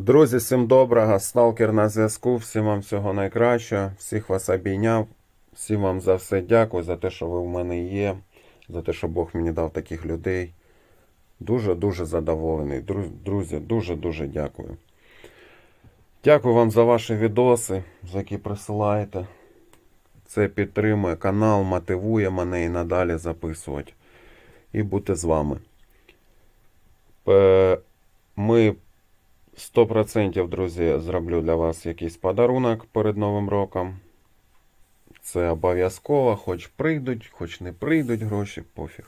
Друзі, всім доброго, сталкер на зв'язку, всім вам всього найкращого, всіх вас обійняв, всім вам за все дякую, за те, що ви в мене є, за те, що Бог мені дав таких людей. Дуже-дуже задоволений. Друзі, дуже-дуже дякую. Дякую вам за ваші відоси, за які присилаєте. Це підтримує канал, мотивує мене і надалі записувати. І бути з вами. Е, Ми 100%, друзі, зроблю для вас якийсь подарунок перед Новим роком. Це обов'язково, хоч прийдуть, хоч не прийдуть гроші, пофіг.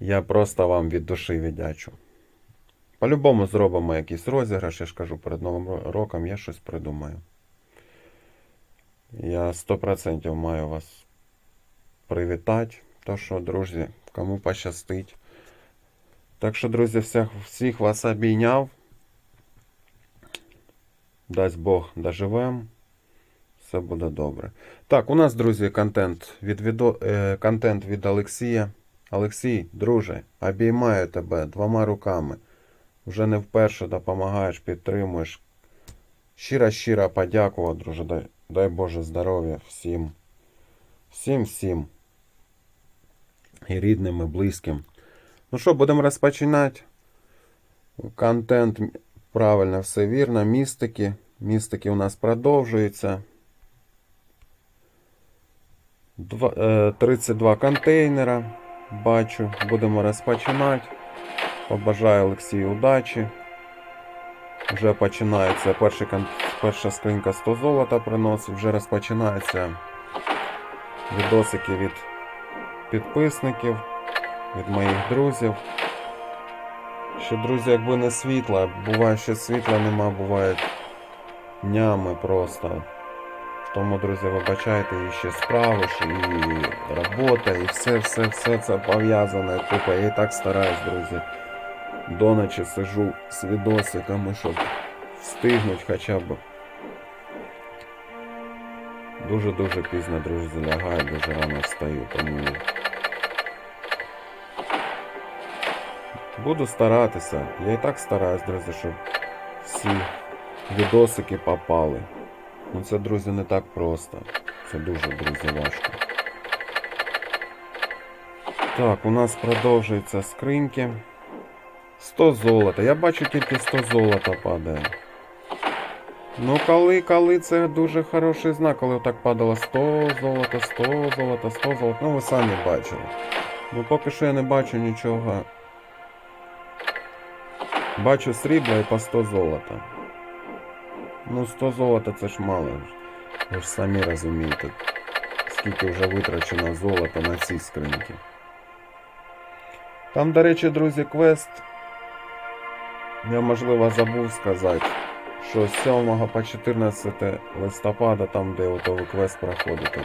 Я просто вам від душі віддячу. По-любому зробимо якийсь розіграш, я ж кажу, перед Новим роком я щось придумаю. Я 100% маю вас привітати. То що, друзі, кому пощастить. Так що, друзі, всіх, всіх вас обійняв. Дасть Бог доживем. Все буде добре. Так, у нас, друзі, контент від, відо... е, контент від Олексія. Олексій, друже, обіймаю тебе двома руками. Вже не вперше допомагаєш, підтримуєш. Щиро-щиро подякував, друже. Дай, дай Боже здоров'я всім. Всім всім. І рідним, і близьким. Ну що, будемо розпочинати. Контент Правильно, все вірно. Містики. Містики у нас продовжуються. Е, 32 контейнера. Бачу. Будемо розпочинати. Побажаю Олексію удачі. Вже починається перший, перша скринька 100 золота приносить. Вже розпочинаються відосики від підписників, від моїх друзів. Що, друзі, якби не світла, буває, що світла нема, буває днями просто. Тому, друзі, вибачайте, і ще справи, ще і робота, і все, все, все це пов'язане. Купа. Я і так стараюсь, друзі. До ночі сижу з відосиками, щоб встигнути хоча б. Дуже-дуже пізно, друзі, лягаю, дуже рано встаю, тому. Буду старатися. Я і так стараюсь, друзі, щоб всі відосики попали. Ну це, друзі, не так просто. Це дуже, друзі, важко. Так, у нас продовжуються скриньки. 100 золота. Я бачу тільки 100 золота падає. Ну, коли, коли це дуже хороший знак, коли так падало 100 золота, 100 золота, 100 золота. Ну ви самі бачили. Ну поки що я не бачу нічого. Бачу срібла і по 100 золота. Ну, 100 золота це ж мало. Ви ж самі розумієте, скільки вже витрачено золота на ці скриньки. Там, до речі, друзі, квест. Я, можливо, забув сказати, що з 7 по 14 листопада, там, де ви квест проходите,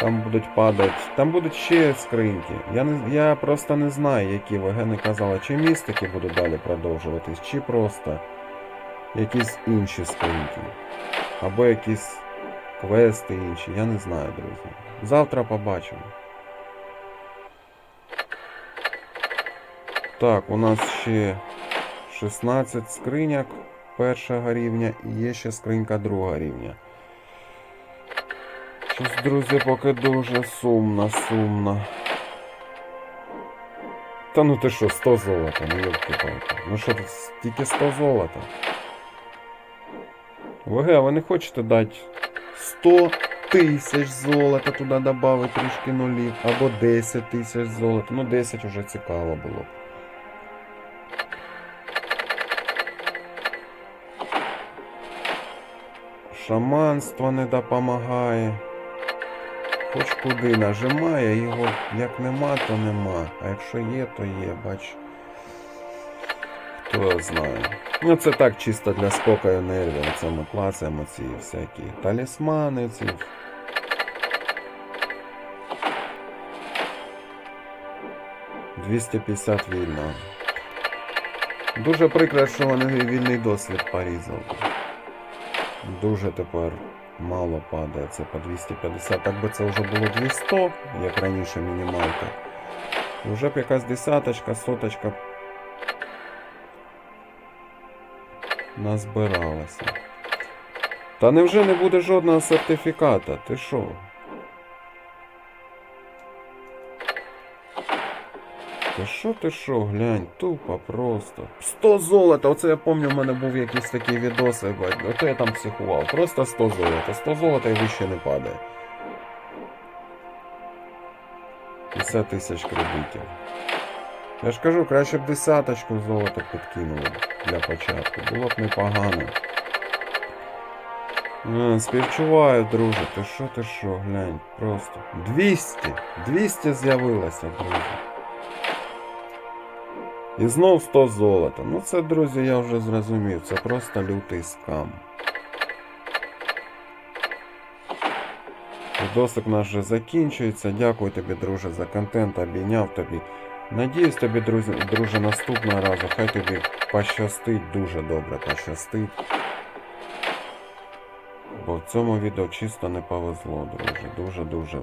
там будуть падати. Там будуть ще скриньки. Я, не, я просто не знаю, які ви гени казали, чи містики будуть далі продовжуватись, чи просто якісь інші скриньки. Або якісь квести інші. Я не знаю, друзі. Завтра побачимо. Так, у нас ще 16 скриняк першого рівня і є ще скринька другого рівня. Щось, друзі, поки дуже сумно, сумно. Та ну ти що, 100 золота, ну ёлки палки Ну що тут, тільки 100 золота. ВГ, а ви не хочете дати 100 тисяч золота туди додати трішки нулів, або 10 тисяч золота. Ну 10 вже цікаво було. Шаманство не допомагає. Хоч куди нажимає, його як нема, то нема. А якщо є, то є, бач. Хто знає. Ну це так чисто для спокою нервів. Це ми клацаємо ці всякі талісмани ці. «250 вільно. Дуже прикро, що вони вільний досвід порізали. Дуже тепер мало падає, це по 250. Так би це вже було 200, як раніше мінімалка. Вже б якась десяточка, соточка назбиралося. Та невже не буде жодного сертифіката? Ти що? Ти що, ти що, глянь, тупо просто. 100 золота, оце я пам'ятаю, в мене був якийсь такий відос, бать, ото я там психував. Просто 100 золота. 100 золота і вище не падає. 50 тисяч кредитів. Я ж кажу, краще б десяточку золота підкинули для початку. Було б непогано. Співчуваю, друже. Ти що, ти що, глянь, просто. 200! 200 з'явилося, друже. І знов 100 золота. Ну це, друзі, я вже зрозумів. Це просто лютий скам. Відосик наш вже закінчується. Дякую тобі, друже, за контент. Обійняв тобі. Надіюсь тобі, друзі, друже, наступного разу. Хай тобі пощастить, дуже добре пощастить. Бо в цьому відео чисто не повезло, друже. Дуже-дуже.